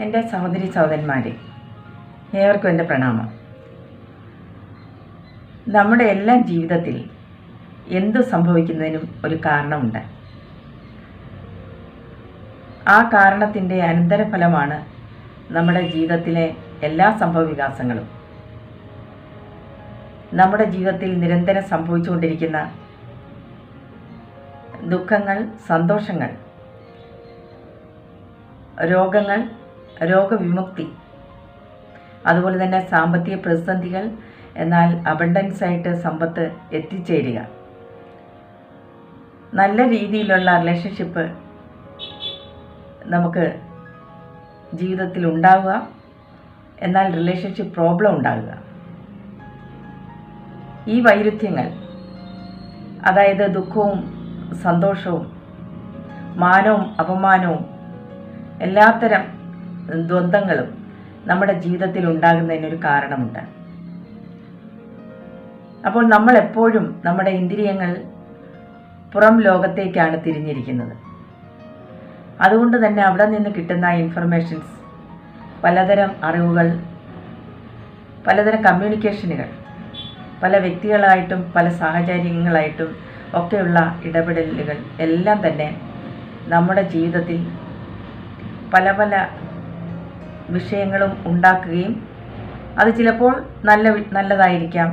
എന്റെ സഹോദരി സഹോദരന്മാരെ ഏവർക്കും എന്റെ പ്രണാമം. നമ്മുടെ എല്ലാ ജീവിതത്തിൽ എന്തു സംഭവിക്കുന്നതിനും ഒരു കാരണമുണ്ട്. ആ കാരണത്തിന്റെ അനന്തരഫലമാണ് നമ്മുടെ ജീവിതത്തിലെ എല്ലാ സംഭവ വികാസങ്ങളും. നമ്മുടെ ജീവിതത്തിൽ നിരന്തരം സംഭവിച്ചുകൊണ്ടിരിക്കുന്ന ദുഃഖങ്ങൾ സന്തോഷങ്ങൾ രോഗങ്ങൾ രോഗവിമുക്തി. അതുപോലെ തന്നെ സാമ്പത്തിക പ്രതിസന്ധികൾ എന്നാൽ അബണ്ടൻസ് ആയിട്ട് സമ്പത്ത് എത്തിച്ചേരുക. നല്ല രീതിയിലുള്ള റിലേഷൻഷിപ്പ് നമുക്ക് ജീവിതത്തിൽ ഉണ്ടാവുക. എന്നാൽ റിലേഷൻഷിപ്പ് പ്രോബ്ലം ഉണ്ടാകുക ഈ വൈരുദ്ധ്യങ്ങൾ അതായത് ദുഃഖവും സന്തോഷവും മാനവും അപമാനവും എല്ലാത്തരം ദ്വന്ദ്ങ്ങളും നമ്മുടെ ജീവിതത്തിൽ ഉണ്ടാകുന്നതിനൊരു കാരണമുണ്ട്. അപ്പോൾ നമ്മൾ എപ്പോഴും നമ്മുടെ ഇന്ദ്രിയങ്ങൾ പുറം ലോകത്തേക്കാണ് തിരിഞ്ഞിരിക്കുന്നത്. അതുകൊണ്ട് തന്നെ അവിടെ നിന്ന് കിട്ടുന്ന ഇൻഫർമേഷൻസ് പലതരം അറിവുകൾ പലതരം കമ്മ്യൂണിക്കേഷനുകൾ പല വ്യക്തികളായിട്ടും പല സാഹചര്യങ്ങളായിട്ടും ഒക്കെയുള്ള ഇടപെടലുകൾ എല്ലാം തന്നെ നമ്മുടെ ജീവിതത്തിൽ പല പല വിഷയങ്ങളും ഉണ്ടാക്കുകയും അത് ചിലപ്പോൾ നല്ല നല്ലതായിരിക്കാം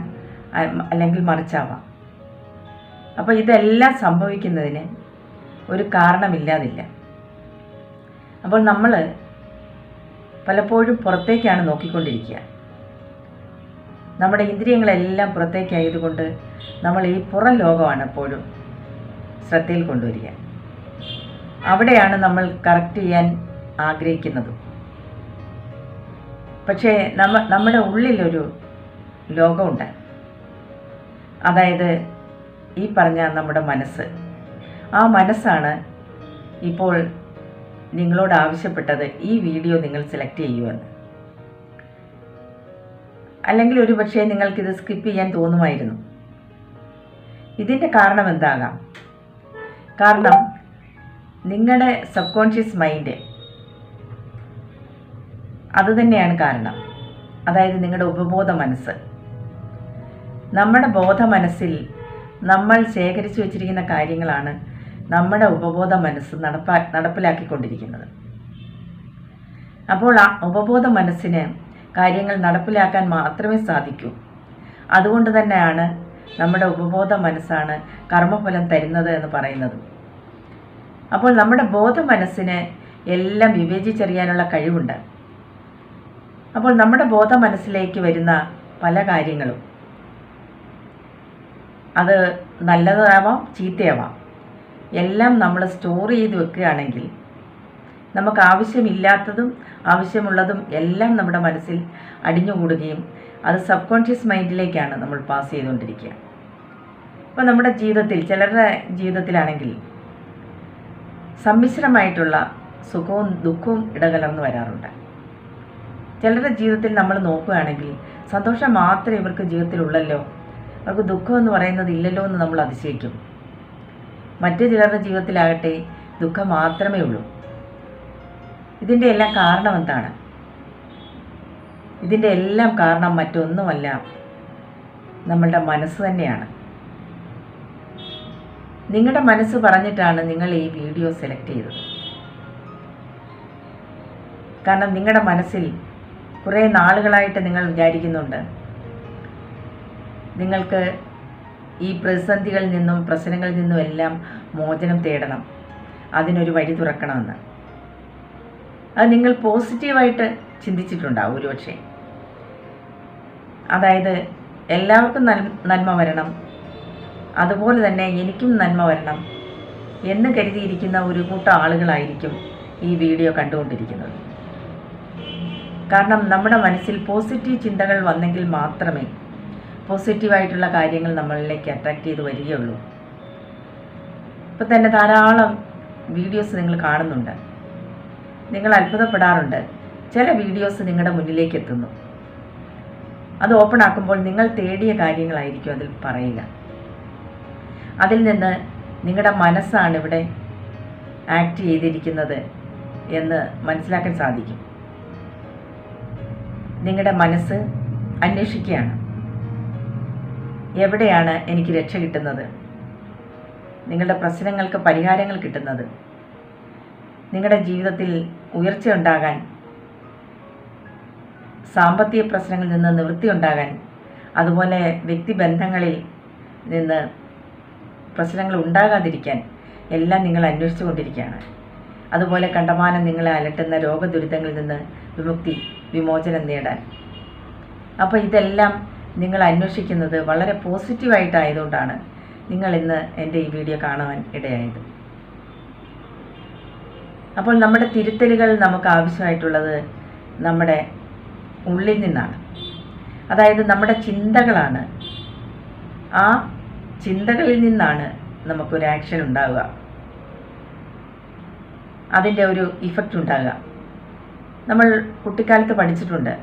അല്ലെങ്കിൽ മറിച്ചാവാം. അപ്പോൾ ഇതെല്ലാം സംഭവിക്കുന്നതിന് ഒരു കാരണമില്ലാതില്ല. അപ്പോൾ നമ്മൾ പലപ്പോഴും പുറത്തേക്കാണ് നോക്കിക്കൊണ്ടിരിക്കുക. നമ്മുടെ ഇന്ദ്രിയങ്ങളെല്ലാം പുറത്തേക്കായതുകൊണ്ട് നമ്മൾ ഈ പുറം ലോകമാണ് എപ്പോഴും ശ്രദ്ധയിൽ കൊണ്ടുവരിക. അവിടെയാണ് നമ്മൾ കറക്റ്റ് ചെയ്യാൻ ആഗ്രഹിക്കുന്നതും. പക്ഷേ നമ്മ നമ്മുടെ ഉള്ളിലൊരു ലോകമുണ്ട്. അതായത് ഈ പറഞ്ഞ നമ്മുടെ മനസ്സ്. ആ മനസ്സാണ് ഇപ്പോൾ നിങ്ങളോട് ആവശ്യപ്പെട്ടത് ഈ വീഡിയോ നിങ്ങൾ സെലക്ട് ചെയ്യുമെന്ന് അല്ലെങ്കിൽ ഒരു പക്ഷേ നിങ്ങൾക്കിത് സ്കിപ്പ് ചെയ്യാൻ തോന്നുമായിരുന്നു. ഇതിന്റെ കാരണം എന്താകാം? കാരണം നിങ്ങളുടെ സബ് കോൺഷ്യസ് മൈൻഡ് അതുതന്നെയാണ് കാരണം. അതായത് നിങ്ങളുടെ ഉപബോധ മനസ്സ്. നമ്മുടെ ബോധ മനസ്സിൽ നമ്മൾ ശേഖരിച്ചു വച്ചിരിക്കുന്ന കാര്യങ്ങളാണ് നമ്മുടെ ഉപബോധ മനസ്സ് നടപ്പാ നടപ്പിലാക്കിക്കൊണ്ടിരിക്കുന്നത്. അപ്പോൾ ആ ഉപബോധ മനസ്സിന് കാര്യങ്ങൾ നടപ്പിലാക്കാൻ മാത്രമേ സാധിക്കൂ. അതുകൊണ്ട് തന്നെയാണ് നമ്മുടെ ഉപബോധ മനസ്സാണ് കർമ്മഫലം തരുന്നത് എന്ന് പറയുന്നത്. അപ്പോൾ നമ്മുടെ ബോധ മനസ്സിന് എല്ലാം വിവേചിച്ചറിയാനുള്ള കഴിവുണ്ട്. അപ്പോൾ നമ്മുടെ ബോധ മനസ്സിലേക്ക് വരുന്ന പല കാര്യങ്ങളും. അത് നല്ലതാവാം ചീത്തയാവാം. എല്ലാം നമ്മൾ സ്റ്റോർ ചെയ്ത് വെക്കുകയാണെങ്കിൽ നമുക്ക് ആവശ്യമില്ലാത്തതും ആവശ്യമുള്ളതും എല്ലാം നമ്മുടെ മനസ്സിൽ അടിഞ്ഞുകൂടുകയും അത് സബ് കോൺഷ്യസ് മൈൻഡിലേക്കാണ് നമ്മൾ പാസ് ചെയ്തുകൊണ്ടിരിക്കുക. അപ്പോൾ നമ്മുടെ ജീവിതത്തിൽ ചിലരുടെ ജീവിതത്തിലാണെങ്കിൽ സമ്മിശ്രമായിട്ടുള്ള സുഖവും ദുഃഖവും ഇടകലർന്ന് വരാറുണ്ട്. ചിലരുടെ ജീവിതത്തിൽ നമ്മൾ നോക്കുകയാണെങ്കിൽ സന്തോഷം മാത്രമേ ഇവർക്ക് ജീവിതത്തിലുള്ളല്ലോ. അവർക്ക് ദുഃഖം എന്ന് പറയുന്നത് ഇല്ലല്ലോ എന്ന് നമ്മൾ അതിശയിക്കും. മറ്റു ചിലരുടെ ജീവിതത്തിലാകട്ടെ ദുഃഖം മാത്രമേ ഉള്ളൂ. ഇതിന്റെ എല്ലാം കാരണം എന്താണ്? ഇതിന്റെ എല്ലാം കാരണം മറ്റൊന്നുമല്ല നമ്മളുടെ മനസ്സ് തന്നെയാണ്. നിങ്ങളുടെ മനസ്സ് പറഞ്ഞിട്ടാണ് നിങ്ങൾ ഈ വീഡിയോ സെലക്ട് ചെയ്തത്. കാരണം നിങ്ങളുടെ മനസ്സിൽ കുറേ നാളുകളായിട്ട് നിങ്ങൾ വിചാരിക്കുന്നുണ്ട്. നിങ്ങൾക്ക് ഈ പ്രതിസന്ധികളിൽ നിന്നും പ്രശ്നങ്ങളിൽ നിന്നും എല്ലാം മോചനം തേടണം. അതിനൊരു വഴി തുറക്കണമെന്ന്. അത് നിങ്ങൾ പോസിറ്റീവായിട്ട് ചിന്തിച്ചിട്ടുണ്ടാവും ഒരുപക്ഷെ. അതായത് എല്ലാവർക്കും നന്മ വരണം. അതുപോലെ തന്നെ എനിക്കും നന്മ വരണം എന്ന് കരുതിയിരിക്കുന്ന ഒരു കൂട്ടം ആളുകളായിരിക്കും ഈ വീഡിയോ കണ്ടുകൊണ്ടിരിക്കുന്നത്. കാരണം നമ്മുടെ മനസ്സിൽ പോസിറ്റീവ് ചിന്തകൾ വന്നെങ്കിൽ മാത്രമേ പോസിറ്റീവായിട്ടുള്ള കാര്യങ്ങൾ നമ്മളിലേക്ക് അട്രാക്റ്റ് ചെയ്ത് വരികയുള്ളൂ. ഇപ്പം തന്നെ ധാരാളം വീഡിയോസ് നിങ്ങൾ കാണുന്നുണ്ട്. നിങ്ങൾ അത്ഭുതപ്പെടാറുണ്ട്. ചില വീഡിയോസ് നിങ്ങളുടെ മുന്നിലേക്ക് എത്തുന്നു. അത് ഓപ്പൺ ആക്കുമ്പോൾ നിങ്ങൾ തേടിയ കാര്യങ്ങളായിരിക്കും അതിൽ പറയുക. അതിൽ നിന്ന് നിങ്ങളുടെ മനസ്സാണ് ഇവിടെ ആക്ട് ചെയ്തിരിക്കുന്നത് എന്ന് മനസ്സിലാക്കാൻ സാധിക്കും. നിങ്ങളുടെ മനസ്സ് അന്വേഷിക്കുകയാണ്. എവിടെയാണ് എനിക്ക് രക്ഷ കിട്ടുന്നത്? നിങ്ങളുടെ പ്രശ്നങ്ങൾക്ക് പരിഹാരങ്ങൾ കിട്ടുന്നത്? നിങ്ങളുടെ ജീവിതത്തിൽ ഉയർച്ച ഉണ്ടാകാൻ സാമ്പത്തിക പ്രശ്നങ്ങളിൽ നിന്ന് നിവൃത്തി ഉണ്ടാകാൻ അതുപോലെ വ്യക്തിബന്ധങ്ങളിൽ നിന്ന് പ്രശ്നങ്ങൾ ഉണ്ടാകാതിരിക്കാൻ എല്ലാം നിങ്ങൾ അന്വേഷിച്ചു കൊണ്ടിരിക്കുകയാണ് അതുപോലെ കണ്ടമാനം നിങ്ങളെ അലട്ടുന്ന രോഗദുരിതങ്ങളിൽ നിന്ന് വിമുക്തി വിമോചനം നേടാൻ. അപ്പോൾ ഇതെല്ലാം നിങ്ങൾ അന്വേഷിക്കുന്നത് വളരെ പോസിറ്റീവായിട്ടായതുകൊണ്ടാണ് നിങ്ങൾ ഇന്ന് എന്റെ ഈ വീഡിയോ കാണുവാൻ ഇടയായത്. അപ്പോൾ നമ്മുടെ തിരുത്തലുകൾ നമുക്ക് ആവശ്യമായിട്ടുള്ളത് നമ്മുടെ ഉള്ളിൽ നിന്നാണ്. അതായത് നമ്മുടെ ചിന്തകളാണ്. ആ ചിന്തകളിൽ നിന്നാണ് നമുക്കൊരു ആക്ഷൻ ഉണ്ടാവുക. അതിന്റെ ഒരു ഇഫക്റ്റ് ഉണ്ടാകുക നമ്മൾ കുട്ടിക്കാലത്ത് പഠിച്ചിട്ടുണ്ട്.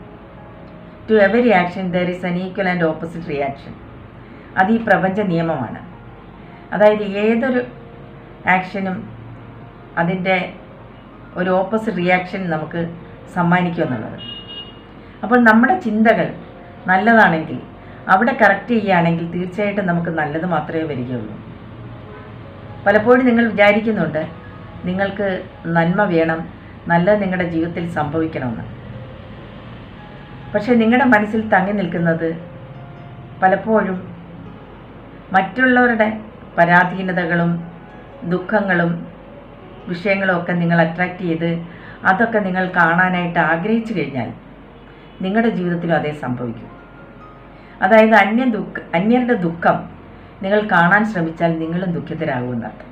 To every action there is an equal and opposite reaction അത് ഈ പ്രപഞ്ച നിയമമാണ്. അതായത് ഏതൊരു ആക്ഷനും അതിന്റെ ഒരു ഓപ്പോസിറ്റ് റിയാക്ഷൻ നമുക്ക് സമ്മാനിക്കും എന്നുള്ളത്. അപ്പോൾ നമ്മുടെ ചിന്തകൾ നല്ലതാണെങ്കിൽ അവിടെ കറക്റ്റ് ചെയ്യുകയാണെങ്കിൽ തീർച്ചയായിട്ടും നമുക്ക് നല്ലത് മാത്രമേ വരികയുള്ളൂ. പലപ്പോഴും നിങ്ങൾ വിചാരിക്കുന്നുണ്ട് നിങ്ങൾക്ക് നന്മ വേണം നല്ലത് നിങ്ങളുടെ ജീവിതത്തിൽ സംഭവിക്കണമെന്ന്. പക്ഷേ നിങ്ങളുടെ മനസ്സിൽ തങ്ങി നിൽക്കുന്നത് പലപ്പോഴും മറ്റുള്ളവരുടെ പരാധീനതകളും ദുഃഖങ്ങളും വിഷയങ്ങളും ഒക്കെ നിങ്ങൾ അട്രാക്റ്റ് ചെയ്ത് അതൊക്കെ നിങ്ങൾ കാണാനായിട്ട് ആഗ്രഹിച്ചു കഴിഞ്ഞാൽ നിങ്ങളുടെ ജീവിതത്തിലും അതേ സംഭവിക്കും. അതായത് അന്യ ദുഃഖ അന്യരുടെ ദുഃഖം നിങ്ങൾ കാണാൻ ശ്രമിച്ചാൽ നിങ്ങളും ദുഃഖിതരാകുമെന്നർത്ഥം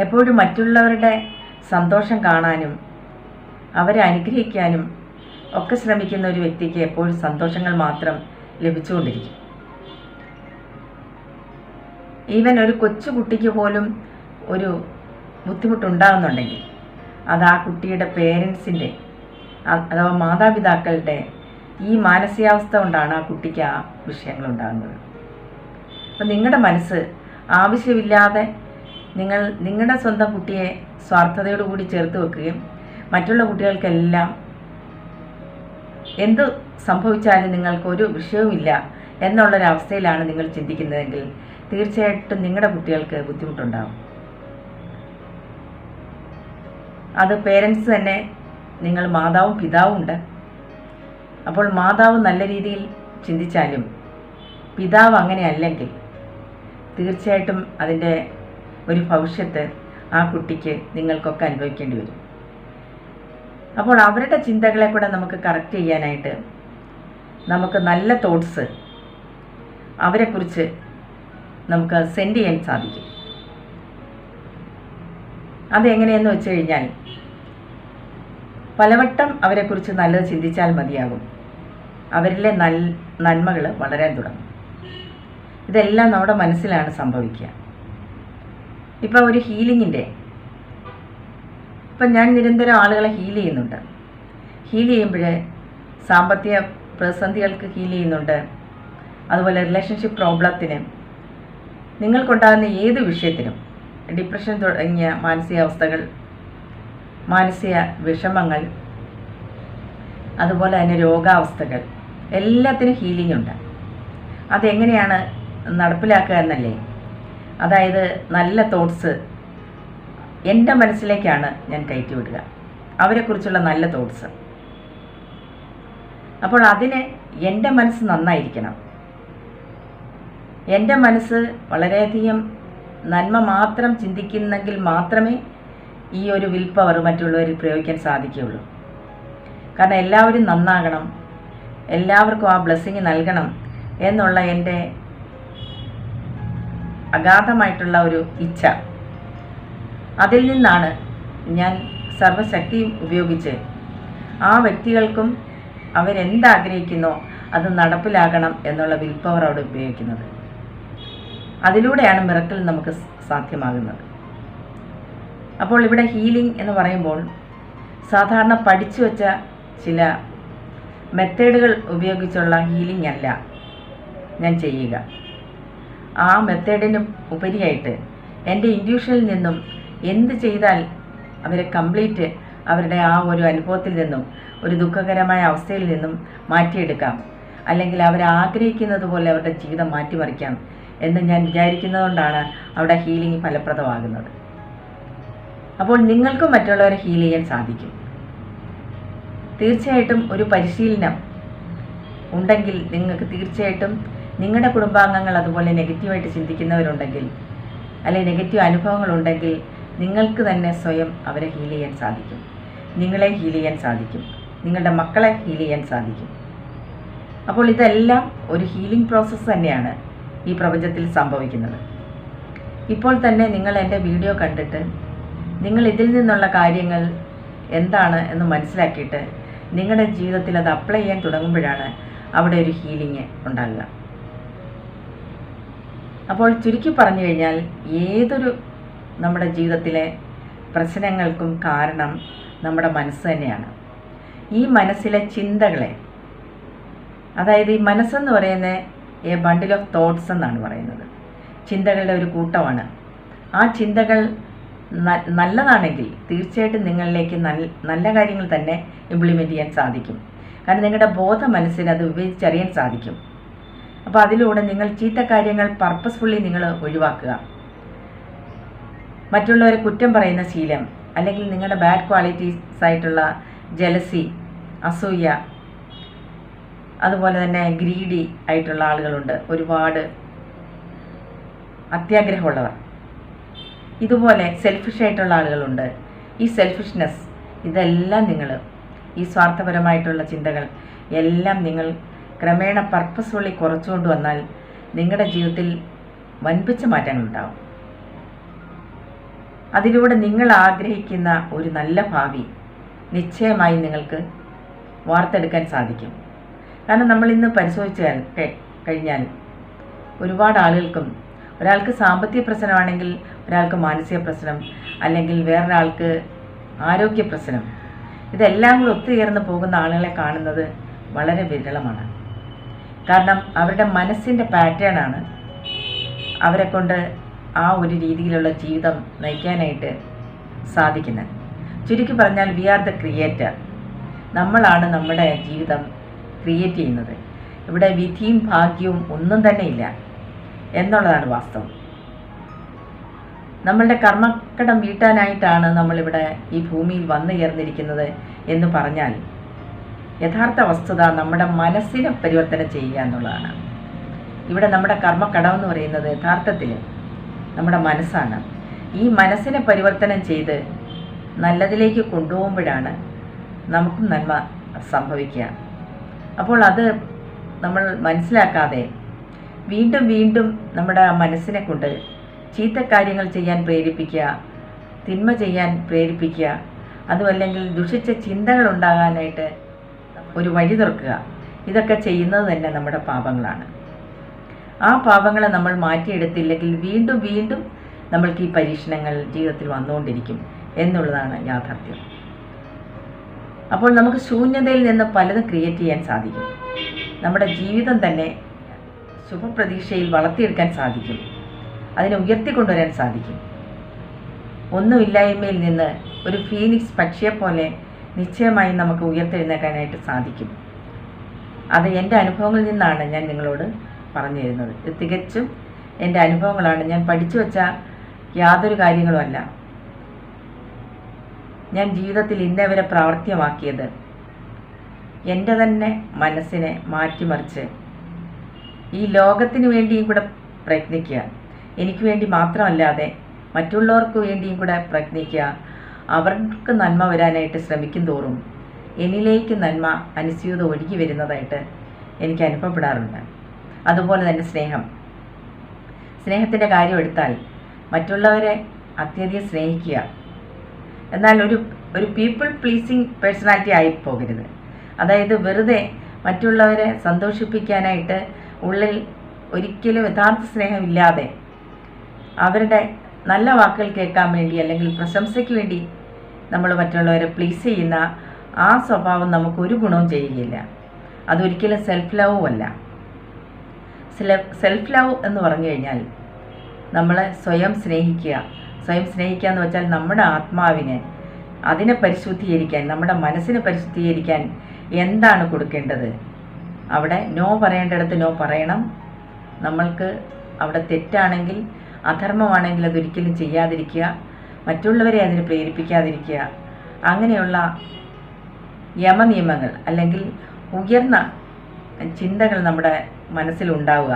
എപ്പോഴും മറ്റുള്ളവരുടെ സന്തോഷം കാണാനും അവരെ അനുഗ്രഹിക്കാനും ഒക്കെ ശ്രമിക്കുന്ന ഒരു വ്യക്തിക്ക് എപ്പോഴും സന്തോഷങ്ങൾ മാത്രം ലഭിച്ചുകൊണ്ടിരിക്കും. ഈവൻ ഒരു കൊച്ചു കുട്ടിക്ക് പോലും ഒരു ബുദ്ധിമുട്ടുണ്ടാകുന്നുണ്ടെങ്കിൽ അത് ആ കുട്ടിയുടെ പേരൻസിന്റെ അഥവാ മാതാപിതാക്കളുടെ ഈ മാനസികാവസ്ഥ കൊണ്ടാണ് ആ കുട്ടിക്ക് ആ വിഷയങ്ങൾ ഉണ്ടാകുന്നത്. അപ്പം നിങ്ങളുടെ മനസ്സ് ആവശ്യമില്ലാതെ നിങ്ങൾ നിങ്ങളുടെ സ്വന്തം കുട്ടിയെ സ്വാർത്ഥതയോടുകൂടി ചേർത്ത് വെക്കുകയും മറ്റുള്ള കുട്ടികൾക്കെല്ലാം എന്ത് സംഭവിച്ചാലും നിങ്ങൾക്കൊരു വിഷയവുമില്ല എന്നുള്ളൊരവസ്ഥയിലാണ് നിങ്ങൾ ചിന്തിക്കുന്നതെങ്കിൽ തീർച്ചയായിട്ടും നിങ്ങളുടെ കുട്ടികൾക്ക് ബുദ്ധിമുട്ടുണ്ടാകും അത് പേരൻസ് തന്നെ നിങ്ങൾ മാതാവും പിതാവും ഉണ്ട്. അപ്പോൾ മാതാവ് നല്ല രീതിയിൽ ചിന്തിച്ചാലും പിതാവ് അങ്ങനെ അല്ലെങ്കിൽ തീർച്ചയായിട്ടും അതിന്റെ ഒരു ഭവിഷ്യത്ത് ആ കുട്ടിക്ക് നിങ്ങൾക്കൊക്കെ അനുഭവിക്കേണ്ടി വരും. അപ്പോൾ അവരുടെ ചിന്തകളെ കൂടെ നമുക്ക് കറക്റ്റ് ചെയ്യാനായിട്ട് നമുക്ക് നല്ല തോട്ട്സ് അവരെക്കുറിച്ച് നമുക്ക് സെൻഡ് ചെയ്യാൻ സാധിക്കും. അതെങ്ങനെയെന്ന് വെച്ച് കഴിഞ്ഞാൽ പലവട്ടം അവരെക്കുറിച്ച് നല്ലത് ചിന്തിച്ചാൽ മതിയാകും. അവരിലെ നൽ നന്മകൾ വളരാൻ തുടങ്ങും. ഇതെല്ലാം നമ്മുടെ മനസ്സിലാണ് സംഭവിക്കുക. ഇപ്പോൾ ഒരു ഹീലിങ്ങിന്റെ ഇപ്പം ഞാൻ നിരന്തരം ആളുകളെ ഹീൽ ചെയ്യുന്നുണ്ട്. ഹീൽ ചെയ്യുമ്പോൾ സാമ്പത്തിക പ്രതിസന്ധികൾക്ക് ഹീൽ ചെയ്യുന്നുണ്ട്. അതുപോലെ റിലേഷൻഷിപ്പ് പ്രോബ്ലത്തിന് നിങ്ങൾക്കുണ്ടാകുന്ന ഏത് വിഷയത്തിനും ഡിപ്രഷൻ തുടങ്ങിയ മാനസികാവസ്ഥകൾ മാനസിക വിഷമങ്ങൾ അതുപോലെ തന്നെ രോഗാവസ്ഥകൾ എല്ലാത്തിനും ഹീലിംഗ് ഉണ്ട്. അതെങ്ങനെയാണ് നടപ്പിലാക്കുക എന്നല്ലേ? അതായത് നല്ല തോട്ട്സ് എന്റെ മനസ്സിലേക്കാണ് ഞാൻ കയറ്റി വിടുക അവരെക്കുറിച്ചുള്ള നല്ല തോട്ട്സ് അപ്പോൾ അതിന് എന്റെ മനസ്സ് നന്നായിരിക്കണം. എന്റെ മനസ്സ് വളരെയധികം നന്മ മാത്രം ചിന്തിക്കുന്നെങ്കിൽ മാത്രമേ ഈ ഒരു വിൽ പവർ മറ്റുള്ളവരിൽ പ്രയോഗിക്കാൻ സാധിക്കുകയുള്ളൂ. കാരണം എല്ലാവരും നന്നാകണം. എല്ലാവർക്കും ആ ബ്ലെസ്സിങ് നൽകണം എന്നുള്ള എന്റെ അഗാധമായിട്ടുള്ള ഒരു ഇച്ഛ. അതിൽ നിന്നാണ് ഞാൻ സർവശക്തിയും ഉപയോഗിച്ച് ആ വ്യക്തികൾക്കും അവരെന്താഗ്രഹിക്കുന്നോ അത് നടപ്പിലാകണം എന്നുള്ള വിൽ പവർ അവിടെ ഉപയോഗിക്കുന്നത്. അതിലൂടെയാണ് മിറക്കിൾ നമുക്ക് സാധ്യമാകുന്നത്. അപ്പോൾ ഇവിടെ ഹീലിംഗ് എന്ന് പറയുമ്പോൾ സാധാരണ പഠിച്ചു വച്ച ചില മെത്തേഡുകൾ ഉപയോഗിച്ചുള്ള ഹീലിംഗ് അല്ല ഞാൻ ചെയ്യുക. ആ മെത്തേഡിന് ഉപരിയായിട്ട് എന്റെ ഇൻഡ്യൂഷനിൽ നിന്നും എന്ത് ചെയ്താൽ അവരെ കംപ്ലീറ്റ് അവരുടെ ആ ഒരു അനുഭവത്തിൽ നിന്നും ഒരു ദുഃഖകരമായ അവസ്ഥയിൽ നിന്നും മാറ്റിയെടുക്കാം. അല്ലെങ്കിൽ അവർ ആഗ്രഹിക്കുന്നത് പോലെ അവരുടെ ജീവിതം മാറ്റിമറിക്കാം എന്ന് ഞാൻ വിചാരിക്കുന്നതുകൊണ്ടാണ് അവിടെ ഹീലിംഗ് ഫലപ്രദമാകുന്നത്. അപ്പോൾ നിങ്ങൾക്കും മറ്റുള്ളവരെ ഹീൽ ചെയ്യാൻ സാധിക്കും. തീർച്ചയായിട്ടും ഒരു പരിശീലനം ഉണ്ടെങ്കിൽ നിങ്ങൾക്ക് തീർച്ചയായിട്ടും നിങ്ങളുടെ കുടുംബാംഗങ്ങൾ അതുപോലെ നെഗറ്റീവായിട്ട് ചിന്തിക്കുന്നവരുണ്ടെങ്കിൽ അല്ലെങ്കിൽ നെഗറ്റീവ് അനുഭവങ്ങൾ ഉണ്ടെങ്കിൽ നിങ്ങൾക്ക് തന്നെ സ്വയം അവരെ ഹീൽ ചെയ്യാൻ സാധിക്കും. നിങ്ങളെ ഹീൽ ചെയ്യാൻ സാധിക്കും. നിങ്ങളുടെ മക്കളെ ഹീൽ ചെയ്യാൻ സാധിക്കും. അപ്പോൾ ഇതെല്ലാം ഒരു ഹീലിംഗ് പ്രോസസ്സ് തന്നെയാണ് ഈ പ്രപഞ്ചത്തിൽ സംഭവിക്കുന്നത്. ഇപ്പോൾ തന്നെ നിങ്ങൾ എന്റെ വീഡിയോ കണ്ടിട്ട് നിങ്ങൾ ഇതിൽ നിന്നുള്ള കാര്യങ്ങൾ എന്താണ് എന്ന് മനസ്സിലാക്കിയിട്ട് നിങ്ങളുടെ ജീവിതത്തിൽ അത് അപ്ലൈ ചെയ്യാൻ തുടങ്ങുമ്പോഴാണ് അവിടെ ഒരു ഹീലിംഗ് ഉണ്ടാകുക അപ്പോൾ ചുരുക്കി പറഞ്ഞു കഴിഞ്ഞാൽ ഏതൊരു നമ്മുടെ ജീവിതത്തിലെ പ്രശ്നങ്ങൾക്കും കാരണം നമ്മുടെ മനസ്സ് തന്നെയാണ്. ഈ മനസ്സിലെ ചിന്തകളെ അതായത് ഈ മനസ്സെന്ന് പറയുന്ന എ ബണ്ടിൽ ഓഫ് തോട്ട്സ് എന്നാണ് പറയുന്നത്. ചിന്തകളുടെ ഒരു കൂട്ടമാണ്. ആ ചിന്തകൾ നല്ലതാണെങ്കിൽ തീർച്ചയായിട്ടും നിങ്ങളിലേക്ക് നല്ല കാര്യങ്ങൾ തന്നെ ഇംപ്ലിമെന്റ് ചെയ്യാൻ സാധിക്കും. കാരണം നിങ്ങളുടെ ബോധ മനസ്സിന് അത് വിവേചിച്ചറിയാൻ സാധിക്കും. അപ്പോൾ അതിലൂടെ നിങ്ങൾ ചീത്ത കാര്യങ്ങൾ പർപ്പസ്ഫുള്ളി നിങ്ങൾ ഒഴിവാക്കുക. മറ്റുള്ളവരെ കുറ്റം പറയുന്ന ശീലം അല്ലെങ്കിൽ നിങ്ങളുടെ ബാഡ് ക്വാളിറ്റീസ് ആയിട്ടുള്ള ജലസി അസൂയ അതുപോലെ തന്നെ ഗ്രീഡി ആയിട്ടുള്ള ആളുകളുണ്ട്. ഒരുപാട് അത്യാഗ്രഹമുള്ളവർ. ഇതുപോലെ സെൽഫിഷ് ആയിട്ടുള്ള ആളുകളുണ്ട്. ഈ സെൽഫിഷ്നെസ് ഇതെല്ലാം നിങ്ങൾ ഈ സ്വാർത്ഥപരമായിട്ടുള്ള ചിന്തകൾ എല്ലാം നിങ്ങൾ ക്രമേണ പർപ്പസ്ഫുള്ളി കുറച്ചുകൊണ്ട് വന്നാൽ നിങ്ങളുടെ ജീവിതത്തിൽ വൻപിച്ച മാറ്റങ്ങളുണ്ടാവും. അതിലൂടെ നിങ്ങൾ ആഗ്രഹിക്കുന്ന ഒരു നല്ല ഭാവി നിശ്ചയമായി നിങ്ങൾക്ക് വാർത്തെടുക്കാൻ സാധിക്കും. കാരണം നമ്മൾ ഇന്ന് പരിശോധിച്ച് കഴി- കഴിഞ്ഞാൽ ഒരുപാട് ആളുകൾക്കും ഒരാൾക്ക് സാമ്പത്തിക പ്രശ്നമാണെങ്കിൽ ഒരാൾക്ക് മാനസിക പ്രശ്നം അല്ലെങ്കിൽ വേറൊരാൾക്ക് ആരോഗ്യ പ്രശ്നം ഇതെല്ലാം കൂടി ഒത്തുചേർന്ന് പോകുന്ന ആളുകളെ കാണുന്നത് വളരെ വിരളമാണ്. കാരണം അവരുടെ മനസ്സിന്റെ പാറ്റേണാണ് അവരെ കൊണ്ട് ആ ഒരു രീതിയിലുള്ള ജീവിതം നയിക്കാനായിട്ട് സാധിക്കുന്നത്. ചുരുക്കി പറഞ്ഞാൽ വി ആർ ദ ക്രിയേറ്റർ നമ്മളാണ് നമ്മുടെ ജീവിതം ക്രിയേറ്റ് ചെയ്യുന്നത്. ഇവിടെ വിധിയും ഭാഗ്യവും ഒന്നും തന്നെ ഇല്ല എന്നുള്ളതാണ് വാസ്തവം. നമ്മളുടെ കർമ്മക്കടം വീട്ടാനായിട്ടാണ് നമ്മളിവിടെ ഈ ഭൂമിയിൽ വന്നു ചേർന്നിരിക്കുന്നത് എന്ന് പറഞ്ഞാൽ യഥാർത്ഥ വസ്തുത നമ്മുടെ മനസ്സിനെ പരിവർത്തനം ചെയ്യുക എന്നുള്ളതാണ്. ഇവിടെ നമ്മുടെ കർമ്മക്കടം എന്ന് പറയുന്നത് യഥാർത്ഥത്തിൽ നമ്മുടെ മനസ്സാണ്. ഈ മനസ്സിനെ പരിവർത്തനം ചെയ്ത് നല്ലതിലേക്ക് കൊണ്ടുപോകുമ്പോഴാണ് നമുക്കും നന്മ സംഭവിക്കുക. അപ്പോൾ അത് നമ്മൾ മനസ്സിലാക്കാതെ വീണ്ടും വീണ്ടും നമ്മുടെ മനസ്സിനെ കൊണ്ട് ചീത്ത കാര്യങ്ങൾ ചെയ്യാൻ പ്രേരിപ്പിക്കുക തിന്മ ചെയ്യാൻ പ്രേരിപ്പിക്കുക അതുമല്ലെങ്കിൽ ദുഷിച്ച ചിന്തകൾ ഉണ്ടാകാനായിട്ട് ഒരു വഴി തുറക്കുക ഇതൊക്കെ ചെയ്യുന്നത് തന്നെ നമ്മുടെ പാപങ്ങളാണ്. ആ പാപങ്ങളെ നമ്മൾ മാറ്റിയെടുത്തില്ലെങ്കിൽ വീണ്ടും വീണ്ടും നമ്മൾക്ക് ഈ പരീക്ഷണങ്ങൾ ജീവിതത്തിൽ വന്നുകൊണ്ടിരിക്കും എന്നുള്ളതാണ് യാഥാർത്ഥ്യം. അപ്പോൾ നമുക്ക് ശൂന്യതയിൽ നിന്ന് പലതും ക്രിയേറ്റ് ചെയ്യാൻ സാധിക്കും. നമ്മുടെ ജീവിതം തന്നെ ശുഭപ്രതീക്ഷയിൽ വളർത്തിയെടുക്കാൻ സാധിക്കും. അതിനെ ഉയർത്തിക്കൊണ്ടുവരാൻ സാധിക്കും. ഒന്നുമില്ലായ്മയിൽ നിന്ന് ഒരു ഫീനിക്സ് പക്ഷിയെ പോലെ നിശ്ചയമായും നമുക്ക് ഉയർത്തെഴുന്നേക്കാനായിട്ട് സാധിക്കും. അത് എന്റെ അനുഭവങ്ങളിൽ നിന്നാണ് ഞാൻ നിങ്ങളോട് പറഞ്ഞു തരുന്നത്. ഇത് തികച്ചും എന്റെ അനുഭവങ്ങളാണ്. ഞാൻ പഠിച്ചു വെച്ച യാതൊരു കാര്യങ്ങളുമല്ല ഞാൻ ജീവിതത്തിൽ ഇന്നേ വരെ പ്രാവർത്തികമാക്കിയത് എന്റെ തന്നെ മനസ്സിനെ മാറ്റിമറിച്ച് ഈ ലോകത്തിന് വേണ്ടിയും കൂടെ പ്രയത്നിക്കുക. എനിക്ക് വേണ്ടി മാത്രമല്ലാതെ മറ്റുള്ളവർക്ക് വേണ്ടിയും കൂടെ പ്രയത്നിക്കുക. അവർക്ക് നന്മ വരാനായിട്ട് ശ്രമിക്കും തോറും എന്നിലേക്ക് നന്മ അനുസ്യൂത ഒഴുകി വരുന്നതായിട്ട് എനിക്ക് അനുഭവപ്പെടാറുണ്ട്. അതുപോലെ തന്നെ സ്നേഹം. സ്നേഹത്തിന്റെ കാര്യം എടുത്താൽ മറ്റുള്ളവരെ അത്യധികം സ്നേഹിക്കുക. എന്നാൽ ഒരു ഒരു പീപ്പിൾ പ്ലീസിങ് പേഴ്സണാലിറ്റി ആയി പോകരുത് അതായത് വെറുതെ മറ്റുള്ളവരെ സന്തോഷിപ്പിക്കാനായിട്ട് ഉള്ളിൽ ഒരിക്കലും യഥാർത്ഥ സ്നേഹമില്ലാതെ അവരുടെ നല്ല വാക്കുകൾ കേൾക്കാൻ വേണ്ടി അല്ലെങ്കിൽ പ്രശംസയ്ക്ക് വേണ്ടി നമ്മൾ മറ്റുള്ളവരെ പ്ലീസ് ചെയ്യുന്ന ആ സ്വഭാവം നമുക്ക് ഒരു ഗുണവും ചെയ്യുകയില്ല. അതൊരിക്കലും സെൽഫ് ലവും അല്ല. സെൽഫ് ലവ് എന്ന് പറഞ്ഞു കഴിഞ്ഞാൽ നമ്മളെ സ്വയം സ്നേഹിക്കുക. സ്വയം സ്നേഹിക്കുക എന്ന് വെച്ചാൽ നമ്മുടെ ആത്മാവിനെ അതിനെ പരിശുദ്ധീകരിക്കാൻ നമ്മുടെ മനസ്സിനെ പരിശുദ്ധീകരിക്കാൻ എന്താണ് കൊടുക്കേണ്ടത്? അവിടെ നോ പറയേണ്ടിടത്ത് നോ പറയണം. നമ്മൾക്ക് അവിടെ തെറ്റാണെങ്കിൽ അധർമ്മമാണെങ്കിൽ അതൊരിക്കലും ചെയ്യാതിരിക്കുക. മറ്റുള്ളവരെ അതിന് പ്രേരിപ്പിക്കാതിരിക്കുക. അങ്ങനെയുള്ള യമനിയമങ്ങൾ അല്ലെങ്കിൽ ഉയർന്ന ചിന്തകൾ നമ്മുടെ മനസ്സിലുണ്ടാവുക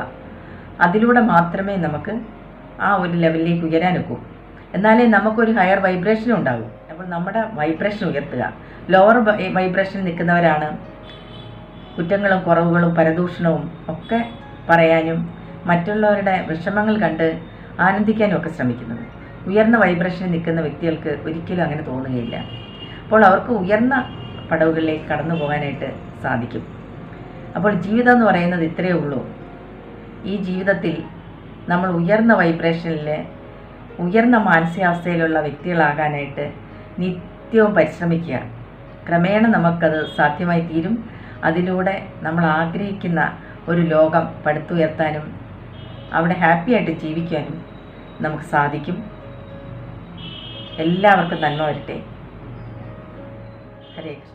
അതിലൂടെ മാത്രമേ നമുക്ക് ആ ഒരു ലെവലിലേക്ക് ഉയരാനൊക്കൂ എന്നാലേ നമുക്കൊരു ഹയർ വൈബ്രേഷൻ ഉണ്ടാകും അപ്പോൾ നമ്മുടെ വൈബ്രേഷൻ ഉയർത്തുക. ലോവർ വൈബ്രേഷൻ നിൽക്കുന്നവരാണ് കുറ്റങ്ങളും കുറവുകളും പരദൂഷണവും ഒക്കെ പറയാനും മറ്റുള്ളവരുടെ വിഷമങ്ങൾ കണ്ട് ആനന്ദിക്കാനും ഒക്കെ ശ്രമിക്കുന്നത്. ഉയർന്ന വൈബ്രേഷനിൽ നിൽക്കുന്ന വ്യക്തികൾക്ക് ഒരിക്കലും അങ്ങനെ തോന്നുകയില്ല. അപ്പോൾ അവർക്ക് ഉയർന്ന പടവുകളിലേക്ക് കടന്നു പോകാനായിട്ട് സാധിക്കും. അപ്പോൾ ജീവിതം എന്ന് പറയുന്നത് ഇത്രയേ ഉള്ളൂ. ഈ ജീവിതത്തിൽ നമ്മൾ ഉയർന്ന വൈബ്രേഷനിൽ ഉയർന്ന മാനസികാവസ്ഥയിലുള്ള വ്യക്തികളാകാനായിട്ട് നിത്യവും പരിശ്രമിക്കുക. ക്രമേണ നമുക്കത് സാധ്യമായി തീരും. അതിലൂടെ നമ്മൾ ആഗ്രഹിക്കുന്ന ഒരു ലോകം പടുത്തുയർത്താനും അവിടെ ഹാപ്പിയായിട്ട് ജീവിക്കാനും നമുക്ക് സാധിക്കും. എല്ലാവർക്കും നന്മ വരട്ടെ. ഹരേ കൃഷ്ണ.